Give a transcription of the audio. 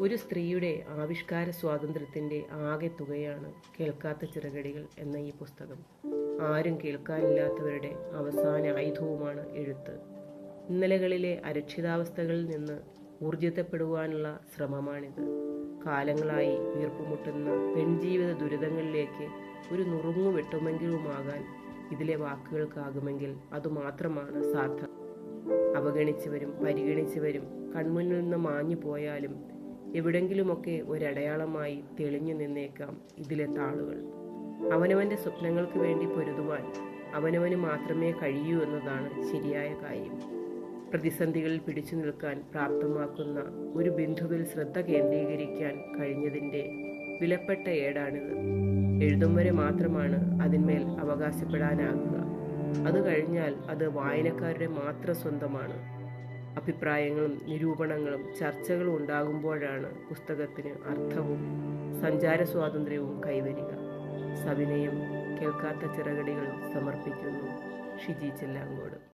ഒരു സ്ത്രീയുടെ ആവിഷ്കാര സ്വാതന്ത്ര്യത്തിന്റെ ആകെ തുകയാണ് കേൾക്കാത്ത ചിറകടികൾ എന്ന ഈ പുസ്തകം. ആരും കേൾക്കാനില്ലാത്തവരുടെ അവസാന ആയുധവുമാണ് എഴുത്ത്. ഇന്നലകളിലെ അരക്ഷിതാവസ്ഥകളിൽ നിന്ന് ഊർജിതപ്പെടുവാനുള്ള ശ്രമമാണിത്. കാലങ്ങളായി വീർപ്പുമുട്ടുന്ന പെൺജീവിത ദുരിതങ്ങളിലേക്ക് ഒരു നുറുങ്ങു വെട്ടുമെങ്കിലുമാകാൻ ഇതിലെ വാക്കുകൾക്കാകുമെങ്കിൽ അതുമാത്രമാണ് സാർത്ഥകം അവഗണിച്ചവരും പരിഗണിച്ചവരും കൺമുന്നിൽ നിന്ന് മാഞ്ഞു പോയാലും എവിടെങ്കിലുമൊക്കെ ഒരടയാളമായി തെളിഞ്ഞു നിന്നേക്കാം ഇതിലെ താളുകൾ. അവനവന്റെ സ്വപ്നങ്ങൾക്ക് വേണ്ടി പൊരുതുവാൻ അവനവന് മാത്രമേ കഴിയൂ എന്നതാണ് ശരിയായ കാര്യം. പ്രതിസന്ധികളിൽ പിടിച്ചു നിൽക്കാൻ പ്രാപ്തമാക്കുന്ന ഒരു ബിന്ദുവിൽ ശ്രദ്ധ കേന്ദ്രീകരിക്കാൻ കഴിഞ്ഞതിന്റെ വിലപ്പെട്ട ഏടാണിത്. എഴുതും വരെ മാത്രമാണ് അതിന്മേൽ അവകാശപ്പെടാനാകുക. അത് കഴിഞ്ഞാൽ അത് വായനക്കാരുടെ മാത്രം സ്വന്തമാണ് അഭിപ്രായങ്ങളും നിരൂപണങ്ങളും ചർച്ചകളും ഉണ്ടാകുമ്പോഴാണ് പുസ്തകത്തിന് അർത്ഥവും സഞ്ചാര സ്വാതന്ത്ര്യവും കൈവരിക. സവിനയം കേൾക്കാത്ത ചിറകടികൾ സമർപ്പിക്കുന്നു. ഷിജി ചെല്ലാങ്കോട്.